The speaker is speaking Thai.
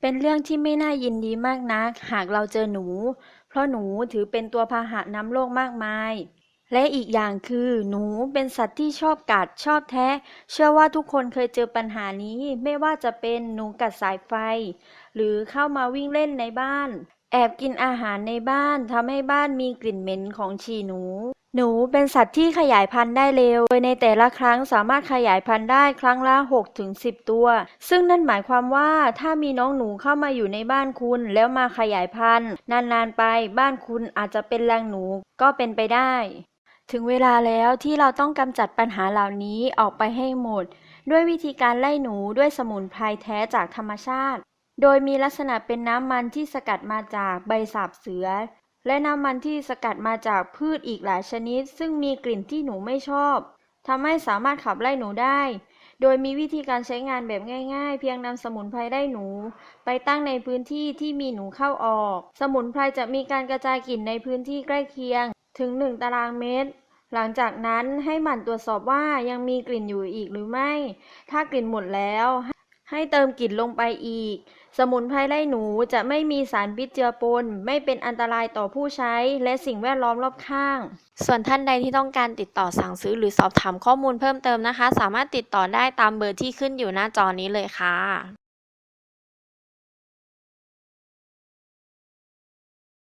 เป็นเรื่องที่ไม่น่ายินดีมากนัก หากเราเจอหนู เพราะหนูถือเป็นตัวพาหะนำโรคมากมาย และอีกอย่างคือหนูเป็นสัตว์ที่ชอบกัดชอบแทะเชื่อว่าทุกคนเคยเจอปัญหานี้ ไม่ว่าจะเป็นหนูกัดสายไฟ หรือเข้ามาวิ่งเล่นในบ้าน แอบกินอาหารในบ้านทำให้บ้านมีกลิ่นเหม็นของฉี่หนู หนูเป็นสัตว์ที่ขยายพันธุ์ได้เร็ว โดยในแต่ละครั้งสามารถขยายพันธุ์ได้ครั้งละ 6-10 ตัว ซึ่งนั่นหมายความว่าถ้ามีน้องหนูเข้ามาอยู่ในบ้านคุณแล้วมาขยายพันธุ์ นาน ๆ ไปบ้านคุณอาจจะเป็นแรงหนูก็เป็นไปได้ ถึงเวลาแล้วที่เราต้องกำจัดปัญหาเหล่านี้ออกไปให้หมด ด้วยวิธีการไล่หนูด้วยสมุนไพรแท้จากธรรมชาติ โดยมีลักษณะเป็นน้ำมันที่สกัดมาจากใบสาบเสือ และน้ำมันที่สกัดมาจากพืชอีกหลายชนิด ซึ่งมีกลิ่นที่หนูไม่ชอบทำให้สามารถขับไล่หนูได้ โดยมีวิธีการใช้งานแบบง่าย ๆ เพียงนำสมุนไพรไล่หนู ไปตั้งในพื้นที่ที่มีหนูเข้าออก สมุนไพรจะมีการกระจายกลิ่นในพื้นที่ใกล้เคียง ถึง 1 ตารางเมตร หลังจากนั้นให้หมั่นตรวจสอบว่ายังมีกลิ่นอยู่อีกหรือไม่ ถ้ากลิ่นหมดแล้ว ให้เติมกลิ่นลงไปอีก สมุนไพรไล่หนูจะไม่มีสารพิษเจือปน ไม่เป็นอันตรายต่อผู้ใช้ และสิ่งแวดล้อมรอบข้าง ส่วนท่านใดที่ต้องการติดต่อสั่งซื้อหรือสอบถามข้อมูลเพิ่มเติมนะคะ สามารถติดต่อได้ตามเบอร์ที่ขึ้นอยู่หน้าจอนี้เลยค่ะ